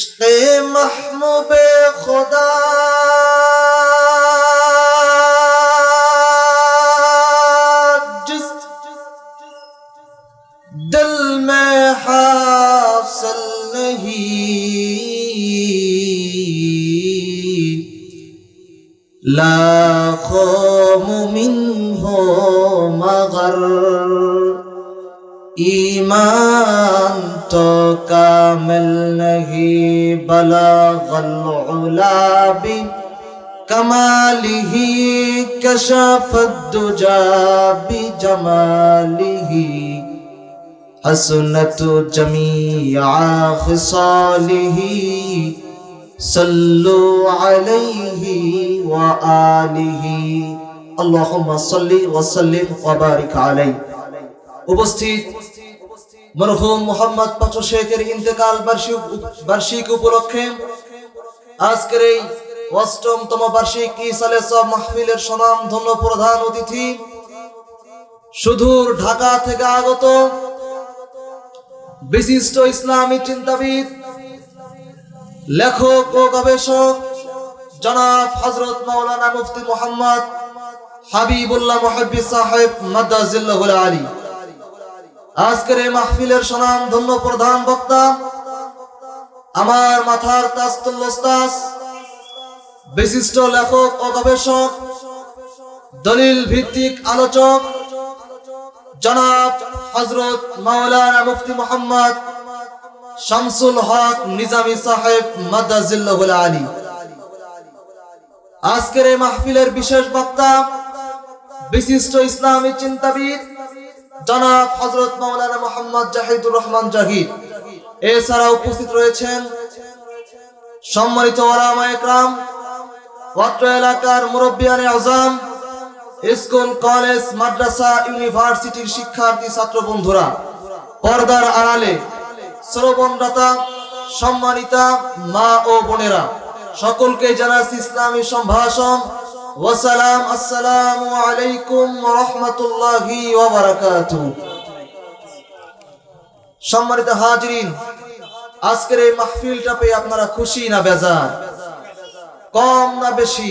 عشق محموب خدا. جس دل میں حاصل نہیں۔ لاکھوں مومن ہو مگر ایمان تو کامل نہیں بلغ العلا بھی کماله کشف الدجا ہی حسنت جميع خصاله صلوا عليه وآله اللهم صل وسلم وبارك عليه. উপস্থিত মরহুম মোহাম্মদ পাচু শেখের ইন্তেকাল বার্ষিক বার্ষিক উপলক্ষে আজকের এই অষ্টমতম বার্ষিক ইসালে সব মাহফিলের সনাম ধন্য প্রধান অতিথি? সুদূর ঢাকা থেকে আগত বিশিষ্ট ইসলামী চিন্তাবিদ, লেখক ও গবেষক জনাব হজরত মাওলানা মুফতি মোহাম্মদ হাবিবুল্লাহ মহাব্বি সাহেব মাদ্দাজিল্লাহুল আলী। আজকের এই মাহফিলের সনাম ধন্য প্রধান বক্তা, আমার মাথার তাস্তুল্লাস বিশিষ্ট লেখক ও গবেষক, দলিল ভিত্তিক আলোচক, জনাব হজরত মাওলানা মুফতি মোহাম্মদ শামসুল হক নিজামী সাহেব মাদাজিল্লাহুল আলী। আজকের এই মাহফিলের বিশেষ বক্তা, বিশিষ্ট ইসলামী চিন্তাবিদ জনাব মাওলানা মোহাম্মদ জাহিদুর রহমান জাহিদ। এছাড়া উপস্থিত রয়েছেন সম্মানিত এলাকার মুরব্বিয়ানে আজম, স্কুল, কলেজ, মাদ্রাসা, ইউনিভার্সিটির শিক্ষার্থী ছাত্র বন্ধুরা, পর্দার আড়ালে শ্রবণদাতা, সম্মানিতা মা ও বোনেরা, সকলকে জানাচ্ছি ইসলামী সম্ভাষণ ওয়াসালাম, আসসালামু আলাইকুম রাহমাতুল্লাহি ওয়া বারাকাতুহু। সম্মানিত হাজিরিন, আজকের এই মাহফিলটা পেয়ে আপনারা খুশি না বেজার? কম না বেশি?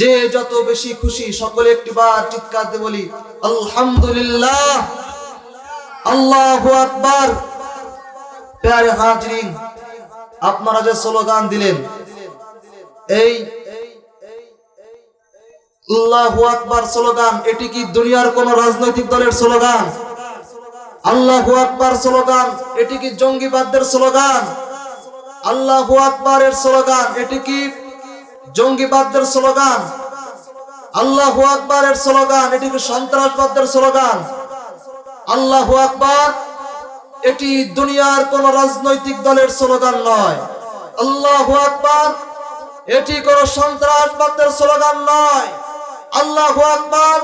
যে যত বেশি খুশি, সকলে একটি বার চিৎকার দিয়ে বলি, আলহামদুলিল্লাহ, আল্লাহু আকবার। প্যারে হাজরিন, আপনারা যে স্লোগান দিলেন, এই আল্লাহু আকবার স্লোগান, এটি কি দুনিয়ার কোন রাজনৈতিক দলের স্লোগান? আল্লাহু আকবার স্লোগান, এটি কি জঙ্গিবাদদের স্লোগান? আল্লাহু আকবরের স্লোগান, এটি কি জঙ্গিবাদদের স্লোগান? আল্লাহু আকবরের স্লোগান, এটি কি সন্ত্রাসবাদদের স্লোগান? আল্লাহু আকবার, এটি দুনিয়ার কোন রাজনৈতিক দলের স্লোগান নয়। আল্লাহু আকবার, এটি কোন সন্ত্রাসবাদের স্লোগান নয়। আল্লাহু আকবার।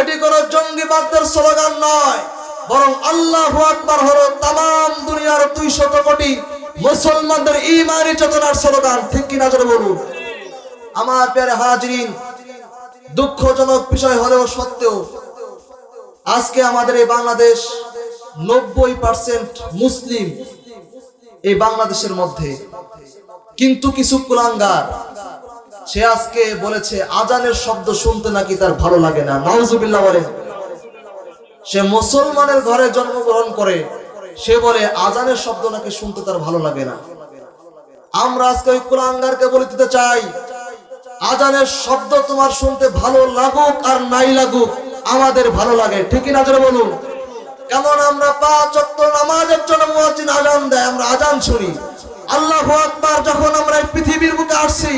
এটি কোন জঙ্গিবাদদের স্লোগান নয়। বরং আল্লাহু আকবার হলো তাম দুনিয়ার দুইশত কোটি মুসলমানদের ইমানি চেতনার স্লোগান। ঠিক কিনা জোরে বলুন? আমার প্যারে হাজরিন, দুঃখজনক বিষয় হলেও সত্ত্বেও আজকে আমাদের এই বাংলাদেশ নব্বই পার্সেন্ট মুসলিম এই বাংলাদেশের মধ্যে। কিন্তু কিছু কুলাঙ্গার সে আজকে বলেছে, আজানের শব্দ শুনতে নাকি তার ভালো লাগে না। নাউজুবিল্লাহ বলেন সে মুসলমানের ঘরে জন্মগ্রহণ করে, সে বলে, আজানের শব্দ নাকি শুনতে তার ভালো লাগে না। আমরা আজকে ওই কুলাঙ্গারকে বলে দিতে চাই, আজানের শব্দ তোমার শুনতে ভালো লাগুক আর নাই লাগুক, আমাদের ভালো লাগে। ঠিকই না জোরে বলুন? কেমন আমরা পাঁচ নামাজের জন্য মুয়াজ্জিন আজান দেয়, আমরা আজান শুনি। আল্লাহ আকবার, যখন আমরা পৃথিবীর বুকে আসছি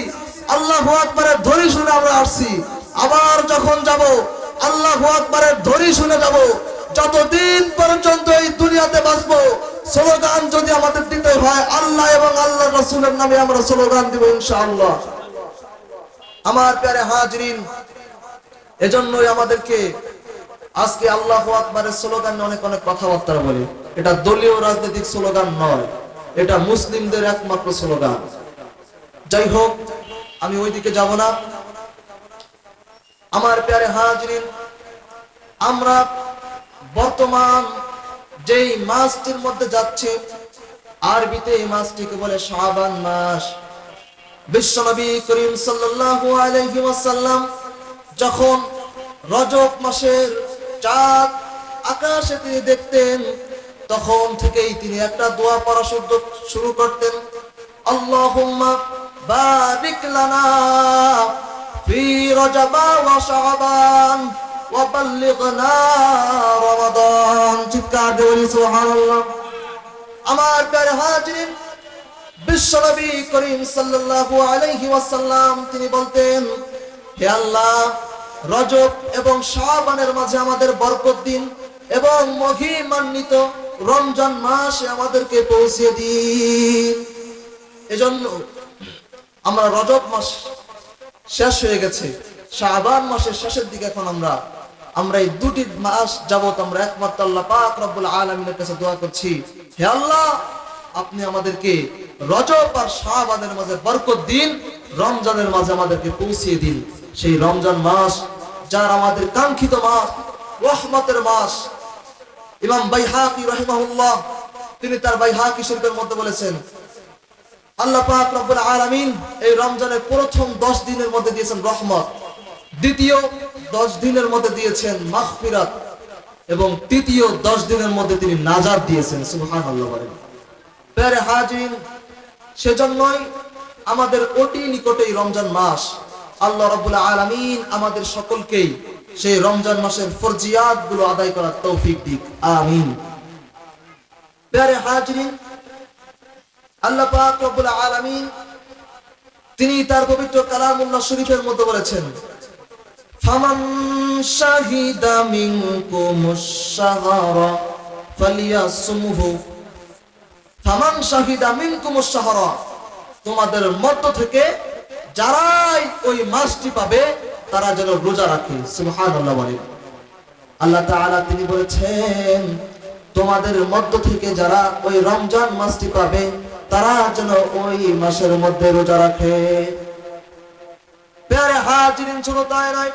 আল্লাহ আকবারের ধরি শুনে আমরা আসছি। আবার যখন যাব, আল্লাহ আকবারের ধরি শুনে যাব, যতদিন পর্যন্ত এই দুনিয়াতে বাঁচবো, স্লোগান যদি আমাদের দিতে হয়, আল্লাহ এবং আল্লাহ রসুলের নামে আমরা স্লোগান দিব ইনশাআল্লাহ। আমার প্যারে হাজরিন, এজন্যই আমাদেরকে আজকে আল্লাহ আকবরের স্লোগান অনেক অনেক কথাবার্তা বলি। এটা দলীয় রাজনৈতিক স্লোগান নয়, এটা মুসলিমদের একমাত্র স্লোগান। যাই হোক আমি ওইদিকে যাব না। আমার প্যারে হাজরিন, আমরা বর্তমান যেই মাসটির মধ্যে যাচ্ছে, আরবিতে এই মাসটিকে বলে শাবান মাস। বিশ্বনবী করিম ওয়াসাল্লাম যখন রজব মাসের চাঁদ আকাশে তিনি দেখতেন, তখন থেকেই তিনি একটা দোয়া পড়া শুরু করতেন। আল্লাহুম্মা ফি রজবা ওয়া শাবান ওয়া বাল্লিগনা রমাদান। চিৎকার দিয়ে বলি, সুবহানাল্লাহ। আমার প্যারে হাজিরিন বিশ্বনবী করিম সাল্লাল্লাহু আলাইহি ওয়াসাল্লাম, তিনি বলতেন, হে আল্লাহ, রজব এবং শাবানের মাঝে আমাদের বরকত দিন এবং মহিমান্বিত রমজান মাসে আমাদেরকে পৌঁছে দিন। এজন্য আমরা রজব মাস শেষ হয়ে গেছে। শাবান মাসের শেষের দিকে এখন আমরা আমরা এই দুটি মাস যাবত আমরা একমাত্র আল্লাহ পাক রব্বুল আলামিনের কাছে দোয়া করছি। হে আল্লাহ, আপনি আমাদেরকে রজব আর শাবানের মাঝে বরকত দিন, রমজানের মাঝে আমাদেরকে পৌঁছিয়ে দিন। সেই রমজান মাস যার আমাদের কাঙ্ক্ষিত মাস, রহমতের মাস। ইমাম বাইহাকি রহিমাহুল্লাহ, তিনি তার বাইহাকি শরীফের মধ্যে বলেছেন আল্লাহ পাক রব্বুল আলামিন এই রমজানের প্রথম 10 দিনের মধ্যে দিয়েছেন রহমত। দ্বিতীয় 10 দিনের মধ্যে দিয়েছেন এবং তৃতীয় 10 দিনের মধ্যে তিনি দিয়েছেন হাজিরিন, সেজন্যই আমাদের অতি নিকটে এই রমজান মাস। আল্লাহ রাব্বুল আলামিন আমাদের সকলকেই সেই রমজান মাসের ফরজিয়াতগুলো আদায় করার তৌফিক দিক। আমিন। প্যারে হাজিরিন আল্লাহ পাক রব্বুল আলামিন তিনি তার পবিত্র কালামুল্লাহ শরীফের মধ্যে বলেছেন, ফামান শাহিদা মিনকুমুশ শাহরা ফালিয়াসুমহু। ফামান শাহিদা মিনকুমুশ শাহরা, তোমাদের মধ্য থেকে যারাই ওই মাসটি পাবে, তারা যেন রোজা রাখে। সুবহানাল্লাহ বলেন। আল্লাহ তাআলা তিনি বলেছেন, তোমাদের মধ্য থেকে যারা ওই রমজান মাসটি পাবে তারা যেন ওই মাসের মধ্যে রোজা রাখে। তাই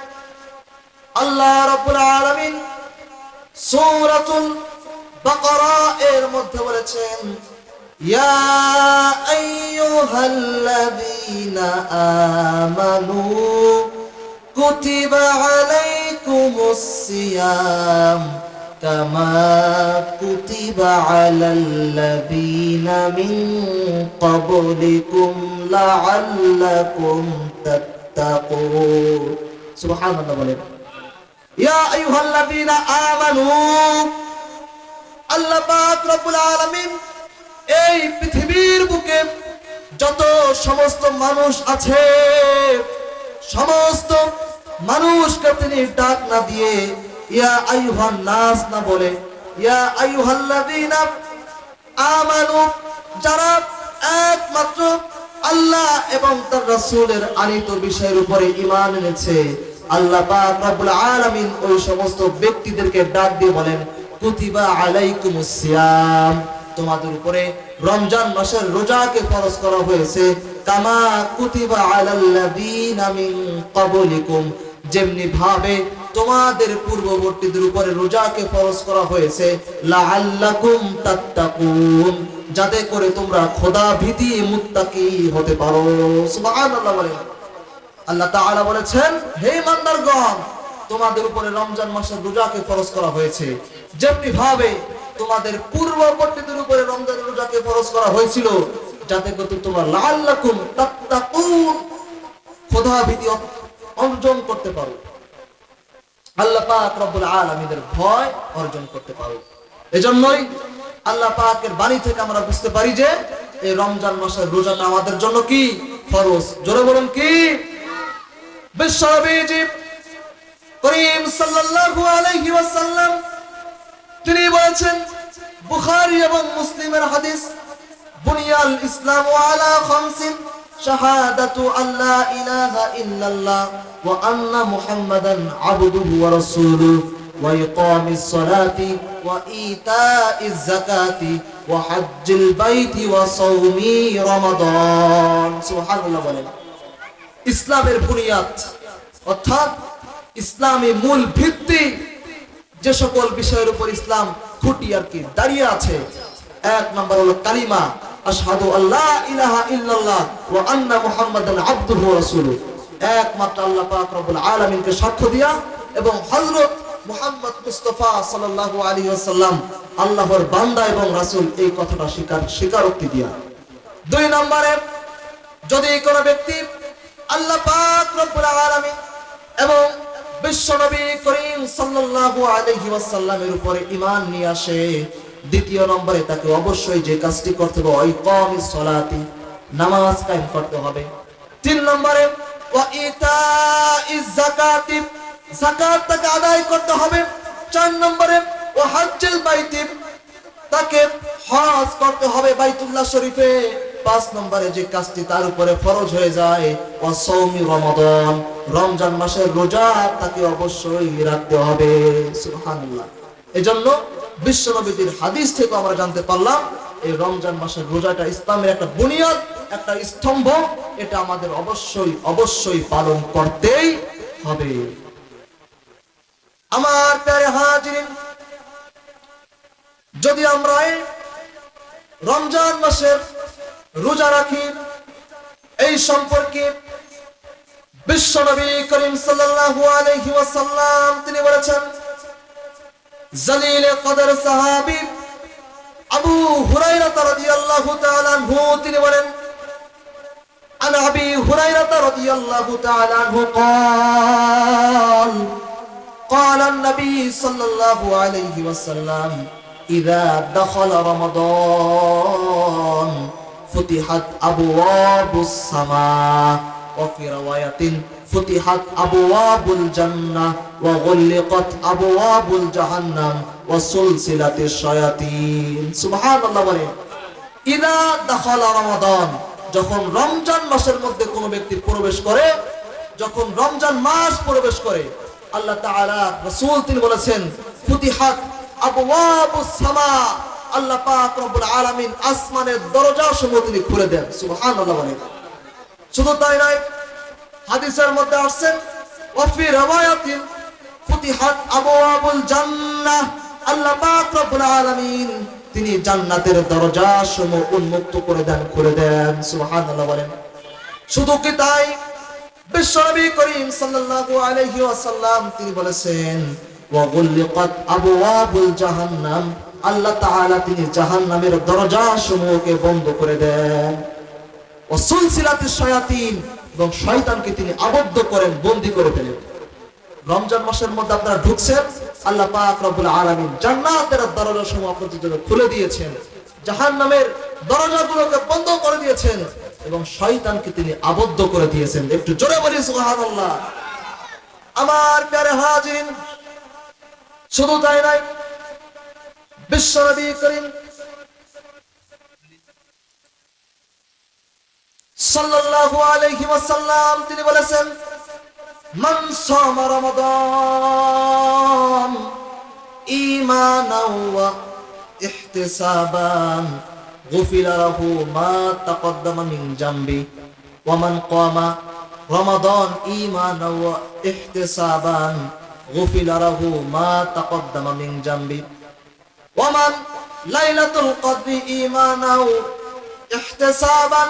আল্লাহ এর মধ্যে বলেছেন, ইয়া আমানু কুতিবা আলাইকুমুস সিয়াম। كما كتب على الذين من قبلكم لعلكم تتقون سبحان الله বলেন ইয়া আইয়ুহাল্লাযীনা আমানু আল্লাহ পাক রব্বুল আলামিন এই পৃথিবীর বুকে যত সমস্ত মানুষ আছে সমস্ত মানুষকে তিনি ডাক না দিয়ে আল্লাহ এবং তার বিষয়ের উপরে এনেছে। আল্লাহ ওই সমস্ত ব্যক্তিদেরকে ডাক দিয়ে বলেন, কুতিবা তোমাদের উপরে রমজান মাসের রোজাকে ফরজ করা হয়েছে। কামা কুতিবা আলাল্লাযীনা মিন ক্বাবলিকুম। যেমনি ভাবে তোমাদের পূর্ববর্তীদের উপরে রোজাকে ফরজ করা হয়েছে। তাত্তাকুন। যাতে করে তোমরা খোদা ভীতি মুত্তাকি হতে পারো। আল্লাহ তাআলা বলেছেন, হে ইমানদারগণ, তোমাদের উপরে রমজান মাসের রোজাকে ফরজ করা হয়েছে। যেমনি ভাবে তোমাদের পূর্ববর্তীদের উপরে রমজান রোজাকে ফরজ করা হয়েছিল, যাতে করে তোমরা লাআল্লাকুম তাত্তাকুন খোদা ভীতি অর্জন করতে পারো। আল্লাহ পাক রব্বুল আলামিনের ভয় অর্জন করতে পারো। এজন্যই আল্লাহ পাকের বাণী থেকে আমরা বুঝতে পারি যে এই রমজান মাসের রোজাটা আমাদের জন্য কি? ফরজ। জোরে বলুন কি? করিম সাল্লাল্লাহু আলাইহি ওয়াসাল্লাম, তিনি বলেছেন, বুখারী এবং মুসলিমের হাদিস, বুনিয়াল ইসলাম আলা খামসিন শাহাদাতু আল্লা ইলাহা ইল্লাল্লাহ ওয়া আন্না মুহাম্মাদান আবদুহু ওয়া রাসূলুহু وإقام الصلاة وإيتاء الزكاة وحج البيت وصوم رمضان سبحان الله বলেন ইসলামের বুনিয়াদ অর্থাৎ ইসলামী মূল ভিত্তি যে সকল বিষয়ের উপর ইসলাম খুঁটি আর কি দাঁড়িয়ে আছে এক নম্বর হলো কালিমা আশহাদু ইলাহা ইল্লাল্লাহ ওয়া আন্না মুহাম্মাদান আবদুহু ওয়া রাসূলুহু। একমাত্র আল্লাহ পাক রব্বুল আলামিনকে সাক্ষ্য দিয়া এবং হযরত মুহাম্মদ মুস্তাফা সাল্লাল্লাহু আলাইহি ওয়াসাল্লাম আল্লাহর বান্দা এবং রাসূল এই কথাটা স্বীকার স্বীকারোক্তি দিয়া। দুই নম্বরে, যদি কোনো ব্যক্তি আল্লাহ পাক রব্বুল আলামিন এবং বিশ্বনবী করিম সাল্লাল্লাহু আলাইহি ওয়াসাল্লামের উপরে ঈমান নিয়ে আসে দ্বিতীয় নম্বরে তাকে অবশ্যই যে কাজটি করতে হবে, ওয়াইকামিস সালাতি, নামাজ কায়েম করতে হবে। তিন নম্বরে আদায় করতে হবে। চার নম্বরে ও হজ্জুল বাইতি, তাকে হজ করতে হবে বাইতুল্লাহ শরীফে। পাঁচ নম্বরে যে কাজটি তার উপরে ফরজ হয়ে যায় ও সৌমি রমজান মাসের রোজা তাকে অবশ্যই রাখতে হবে এজন্য বিশ্বনবীর হাদিস থেকে আমরা জানতে পারলাম, এই রমজান মাসের রোজাটা ইসলামের একটা বুনিয়াদ, একটা স্তম্ভ। এটা আমাদের অবশ্যই অবশ্যই পালন করতেই হবে। আমার প্যারে হাজিরিন যদি আমরা রমজান মাসের রোজা রাখি, এই সম্পর্কে বিশ্বনবী করিম সাল্লাল্লাহু আলাইহি তিনি বলেছেন জালিল কদর সাহাবী আবু হুরায়রা রাদিয়াল্লাহু তাআলা আনহু তিনি বলেন عن ابي هريره رضي الله تعالى عنه قال قال النبي صلى الله عليه وسلم إذا دخل رمضان فتحت أبواب السماء وفي رواية ফুতিহাত আবওয়াবুল জান্নাহ ওয়া গুল্লিকাত আবওয়াবুল জাহান্নাম ওয়া সুলসিলাতিশ শায়াতিন। সুবহানাল্লাহ বলে, ইদা দাখালা রমাদান, যখন রমজান মাসের মধ্যে কোনো ব্যক্তি প্রবেশ করে, যখন রমজান মাস প্রবেশ করে, আল্লাহ তাআলা রাসূল তিনি বলেছেন, ফুতিহাত আবওয়াবুস সামা, আল্লাহ পাক রব্বুল আলামিন আসমানের দরজা সমূহ তিনি খুলে দেন। সুবহানাল্লাহ বলে। শুধু তাই নয় হাদিসের মধ্যে আসছে ওয়াফি রাওয়ায়াতিন ফুতিহাত আবওয়াবুল জান্নাহ। আল্লাহ পাক রব্বুল আলামিন তিনি জান্নাতের দরজা সমূহ উন্মুক্ত করে দেন, খুলে দেন। সুবহানাল্লাহ বলেন। শুধু কি তাই? বিশ্বনবী করিম সাল্লাল্লাহু আলাইহি ওয়াসাল্লাম তিনি বলেছেন, ওয়া গুলিকাত আবওয়াবুল জাহান্নাম। আল্লাহ তাআলা তিনি জাহান্নামের দরজা সমূহকে বন্ধ করে দেন। ও সুলসিলাতিশ শায়াতিন এবং শয়তানকে তিনি আবদ্ধ করেন, বন্দি করে ফেলেন। রমজান মাসের মধ্যে আপনারা ঢুকছেন, আল্লাহ পাক রব্বুল আলামিন জান্নাতের দরজা সমূহ আপনাদের জন্য খুলে দিয়েছেন, জাহান্নামের দরজাগুলোকে বন্ধ করে দিয়েছেন এবং শয়তানকে তিনি আবদ্ধ করে দিয়েছেন। একটু জোরে বলি, সুবহানাল্লাহ। আমার প্যারে হাজিরিন শুধু তাই নয় বিশ্বনবী করিম সাল্লাল্লাহু আলাইহি ওয়াসাল্লাম, তিনি বলেছেন, মান সামা রমাদান ঈমানাও ওয়া ইহতিসাবান, গুফিরা মা তাকদ্দামা মিন জামবি, ওয়া মান কামা রমাদান ঈমানাও ওয়া ইহতিসাবান, গুফিরা মা তাকদ্দামা মিন জামবি, ওয়া মান লাইলাতুল কদরি ঈমানাও ইহতিসাবান।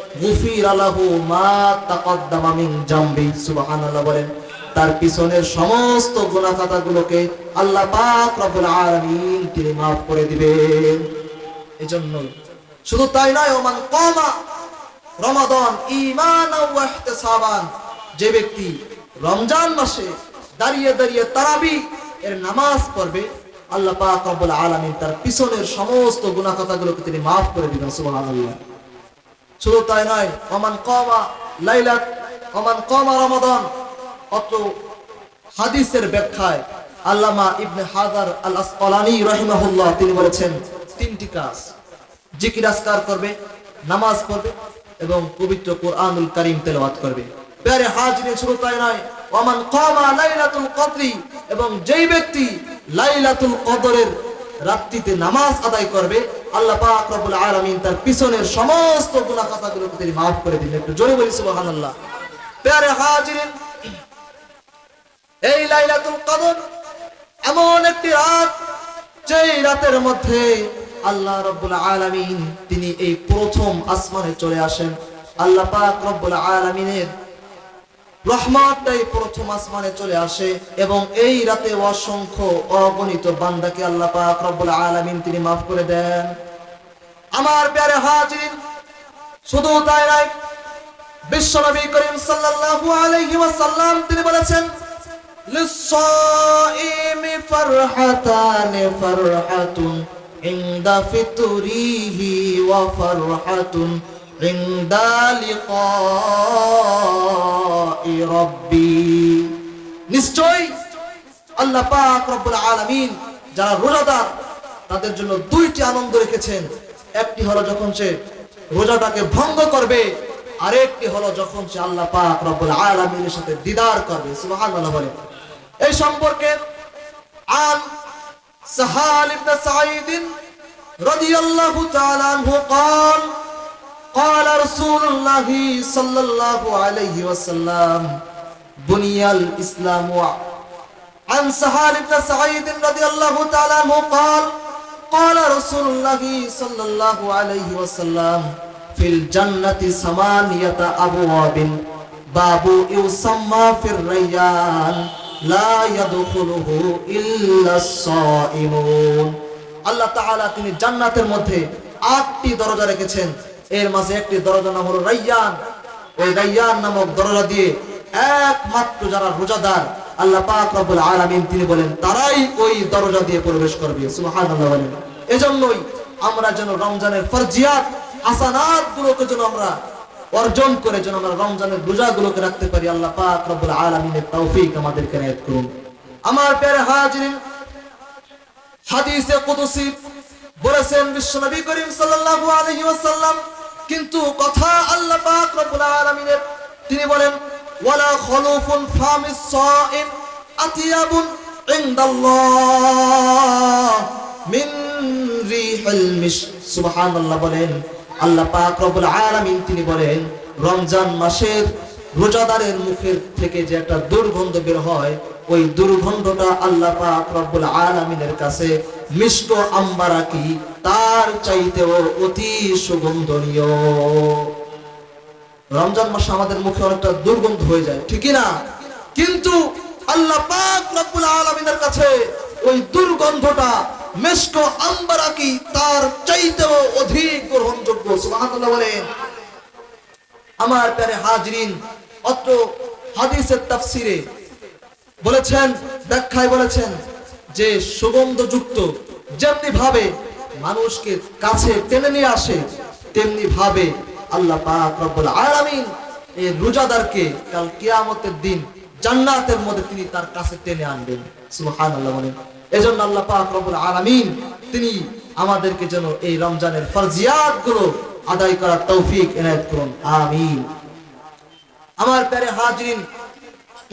তার পিছনের সমস্ত গুনাহ খাতাগুলোকে আল্লাহ পাক রব্বুল আলামিন তিনি maaf করে দিবেন। এজন্য শুধু তাই নয়, ওমান কমা রমাদান ইহতিসাবান, যে ব্যক্তি রমজান মাসে দাঁড়িয়ে দাঁড়িয়ে তারাবি, এর নামাজ পড়বে, আল্লাহ পাক রব্বুল আলামিন তার পিছনের সমস্ত গুনাহ খাতাগুলোকে তিনি maaf করে দিবেন, সুবহানাল্লাহ। শুধু তাই নয় ওমান কমা লাইলাত, ওমান কমা রমাদান। অত হাদিসের ব্যাখ্যায় আল্লামা ইবনে হাজার আল আসকালানি রাহিমাহুল্লাহ তিনি বলেছেন, তিনটি কাজ। জিকির আসকার করবে, নামাজ পড়বে এবং পবিত্র কোরআনুল কারীম তেলাওয়াত করবে। প্যারে হাজিরে শুধু তাই নয় ওমান কামা লাইলাতুল কদরি এবং যেই ব্যক্তি লাইলাতুল কদরের রাত্রিতে নামাজ আদায় করবে আল্লাহ পাক রব্বুল আলামিন তার পিছনের সমস্ত গুনাহ খাতাগুলোকে তিনি maaf করে দিবেন একটু জোরে বলি, সুবহানাল্লাহ। হাজিরিন, এই লাইলাতুল কদর এমন একটি রাত যেই রাতের মধ্যে আল্লাহ রব্বুল আলামিন তিনি এই প্রথম আসমানে চলে আসেন। আল্লাহ পাক রব্বুল আলামিনের রহমতটাই প্রথম আসমানে চলে আসে এবং এই রাতে অসংখ্য অগণিত বান্দাকে আল্লাহ পাক রব্বুল আলামিন তিনি maaf করে দেন আমার প্যারে হাজির শুধু তাই নয় বিশ্বনবী করিম সাল্লাল্লাহু আলাইহি ওয়াসাল্লাম তিনি বলেছেন للصائم فرحتان فرحة عند فطره وفرحة عند لقاء ربي নিশ্চয় আল্লাহ পাক রব্বুল আলামিন যারা রোজাদার তাদের জন্য দুইটি আনন্দ রেখেছেন একটি হলো যখন সে রোজাটাকে ভঙ্গ করবে আরেকটি হলো যখন সে আল্লাহ পাক রব্বুল আলামিনের সাথে দিদার করবে সুবহানাল্লাহ বলে এই সম্পর্কে আন সাহাল ইবনে সাঈদ রাদিয়াল্লাহু তাআলা আনহু قال قال رسول الله صلى الله عليه وسلم بني الإسلام عن سهال بن سعيد رضي الله تعالى عنه قال قال رسول الله صلى الله عليه وسلم في الجنة ثمانية أبواب باب يسمى في الريان لا يدخله إلا الصائمون আল্লাহ তাআলা তিনি জান্নাতের মধ্যে আটটি দরজা রেখেছেন এর মাঝে একটি দরজা নাম হলো রাইয়ান। ওই রাইয়ান নামক দরজা দিয়ে একমাত্র যারা রোজাদার, আল্লাহ পাক রব্বুল আলামিন তিনি বলেন, তারাই ওই দরজা দিয়ে প্রবেশ করবে। সুবহানাল্লাহ বলেন। এজন্যই আমরা যেন রমজানের ফরজিয়াত হাসানাত গুলোকে যেন আমরা অর্জন করে যেন আমরা রমজানের রোজাগুলোকে রাখতে পারি, আল্লাহ পাক রব্বুল আলামিনের তৌফিক আমাদেরকে নায়াত করুন। আমার প্যারে হাজিরিন, হাদিসে কুদসি বলেছেন, বিশ্বনবী করিম সাল্লাল্লাহু আলাইহি ওয়াসাল্লাম কিন্তু কথা আল্লাহ পাক রব্বুল আলামিনের, তিনি বলেন, ওয়ালা খুলুফুন ফামিস সাইম আতিয়াবুন ইনদাল্লাহ মিন রিহিল মিশ। সুবহানাল্লাহ বলেন, আল্লাহ পাক রব্বুল আলামিন তিনি বলেন, রমজান মাসের রোজাদারের মুখের থেকে যে একটা দুর্গন্ধ বের হয় ওই দুর্গন্ধটা আল্লাহ পাক রব্বুল আলামিনের কাছে মিষ্ট আম্বারা কি? তার চাইতেও অতি সুগন্ধনীয়। রমজান মাসে আমাদের মুখে অনেকটা দুর্গন্ধ হয়ে যায় ঠিকই না কিন্তু আল্লাহ পাক রব্বুল আলামিনের কাছে ওই দুর্গন্ধটা মিষ্ট আম্বারা কি? তার চাইতেও অধিক গ্রহণযোগ্য। সুবহানাল্লাহ বলেন। আমার প্যারে হাজরিন, অত্র হাদিসের তাফসিরে বলেছেন, ব্যাখ্যায় বলেছেন যে সুগন্ধযুক্ত যেমনি ভাবে মানুষকে কাছে টেনে নিয়ে আসে, তেমনি ভাবে আল্লাহ রব্বুল আলামিন এই রোজাদারকে কাল কিয়ামতের দিন জান্নাতের মধ্যে তিনি তার কাছে টেনে আনবেন। সুবহানাল্লাহ বলেন। এজন্য আল্লাহ পাক রব্বুল আলামিন তিনি আমাদেরকে যেন এই রমজানের ফরজিয়াতগুলো আদায় করার তৌফিক এনায়েত করুন। আমিন। আমার প্যারে হাজরিন,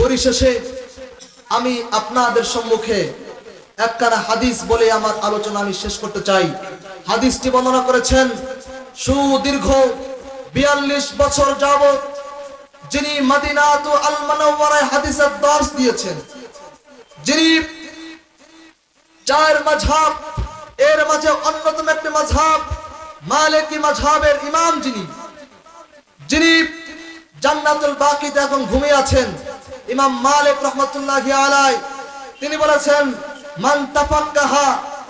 পরিশেষে আমি আপনাদের সম্মুখে একখানা হাদিস বলে আমার আলোচনা আমি শেষ করতে চাই। হাদিসটি বর্ণনা করেছেন সুদীর্ঘ বিয়াল্লিশ বছর যাবত যিনি মাদিনাত আল মানওয়ারায় হাদিসের দর্শ দিয়েছেন। যিনি চার মাঝহাব, এর মাঝে অন্যতম একটি মাঝহাব, মালিকি মাঝহাবের ইমাম যিনি। যিনি জান্নাতুল বাকিতে এখন ঘুমিয়ে আছেন। ইমাম মালিক রহমতুল্লাহি আলাই, তিনি বলেছেন, মান তাফাক্কাহা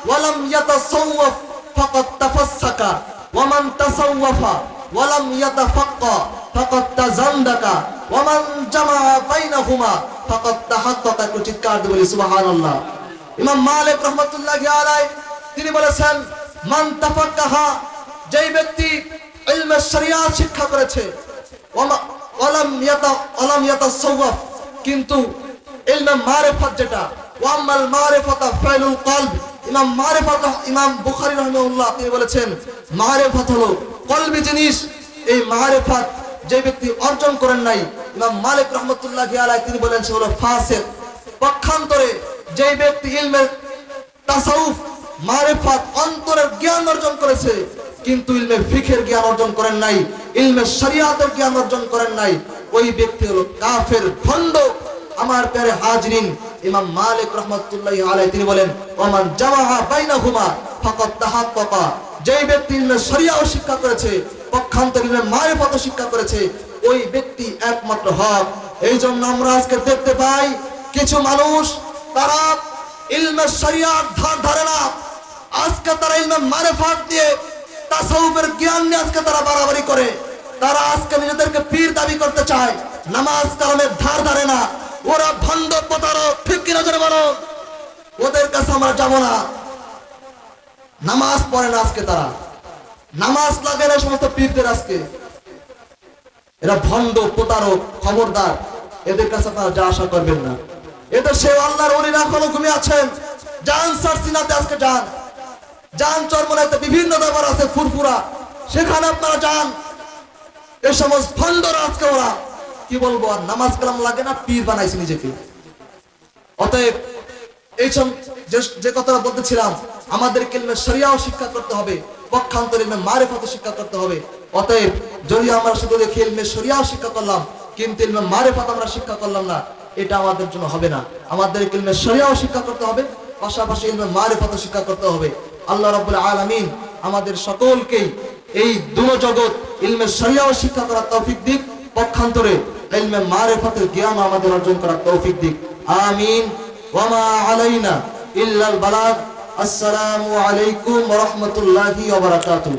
ওয়ালাম ইয়াতাসাওয়াফ ফাকাদ তাফাসসাকা ওয়া মান তাসাওয়াফা ওয়ালাম ইয়াতাফাক্কা ফাকাদ তাজান্দাকা ওয়া মান জামা বাইনাহুমা ফাকাদ তাহাক্কাকা। বলি, সুবহানাল্লাহ। ইমাম মালিক রহমতুল্লাহি আলাই, তিনি বলেছেন, মান তাফাক্কাহা, যেই ব্যক্তি ইলমে শরিয়াত শিক্ষা করেছে ওয়ালাম ইয়াতা ওয়ালাম ইয়াতাসাওয়াফ কিন্তু মারিফাত যেটা, ওয়াম্মাল মারিফাতা ফাইলুল কলব। ইমাম মারিফাত, ইমাম বুখারী রাহিমাহুল্লাহ তিনি বলেছেন, মারিফাত হলো কলবি জিনিস, এই মারেফাত যে ব্যক্তি অর্জন করেন নাই, ইমাম মালিক রহমতুল্লাহ আলাই তিনি বলেন সে হলো ফাসেক। পক্ষান্তরে যে ব্যক্তি ইলমের তাসাউফ, মারেফাত অন্তরের জ্ঞান অর্জন করেছে, কিন্তু ইলমে ফিখের জ্ঞান অর্জন করেন নাই, ইলমে শরিয়াতের জ্ঞান অর্জন করেন নাই ওই ব্যক্তি হলো কাফের ভণ্ড আমার প্যারে হাজরিন, ইমাম মালিক রহমতুল্লাহ আলাই তিনি বলেন, ওমান জামাহা বাইনাহুমা ফাকাত তাহাক্কাকা। যেই ব্যক্তি শরিয়াও শিক্ষা করেছে পক্ষান্তর ইলমে মারিফত শিক্ষা করেছে, ওই ব্যক্তি একমাত্র হক। এই জন্য আমরা আজকে দেখতে পাই, কিছু মানুষ, তারা ইলমে শরিয়ার ধার ধারে না। আজকে তারা ইলমে মারিফত দিয়ে, তাসাউফের জ্ঞান নিয়ে আজকে তারা বাড়াবাড়ি করে। তারা আজকে নিজেদেরকে পীর দাবি করতে চায়, নামাজ কালামের ধার ধারে না, ওরা ভণ্ড প্রতারক, ঠিক কিনা জোরে বলো? ওদের কাছে আমরা যাব না। নামাজ পড়ে না আজকে তারা। নামাজ লাগে না সমস্ত পীরদের আজকে। এরা ভণ্ড, প্রতারক, খবরদার। এদের কাছে আপনারা যা আশা করবেন না। এদের সে আল্লাহর অলিরা এখনও ঘুমিয়ে আছেন। যান সারসিনাতে আজকে যান। যান, চরমনাইতে বিভিন্ন ব্যাপার আছে, ফুরফুরা। সেখানে আপনারা যান। এই সমস্ত আজকে ওরা, কি বলব আর, নামাজ কালাম লাগে না, পীর বানাইছে নিজেকে। অতএব এই যে- কথাটা বলতেছিলাম, আমাদের কেলমে শরিয়াও শিক্ষা করতে হবে, পক্ষান্তর শিক্ষা করতে হবে। অতএব যদি আমরা শুধু শরিয়াও শিক্ষা করলাম, কিন্তু আমরা শিক্ষা করলাম না, এটা আমাদের জন্য হবে না। আমাদের শরিয়াও শিক্ষা করতে হবে, পাশাপাশি মারেফত শিক্ষা করতে হবে। আল্লাহ রাব্বুল আলামিন আমাদের সকলকেই এই দুনো জগৎ ইলমে শরিয়াও শিক্ষা করার তৌফিক দিক, পক্ষান্তরে ইলমে মারেফতের জ্ঞান আমাদের অর্জন করার তৌফিক দিক। আমিন। ওয়ামা আলাইনা ইল্লাল বালাগ। আসসালামু আলাইকুম ওয়া রাহমাতুল্লাহি ওয়া বারাকাতুহু।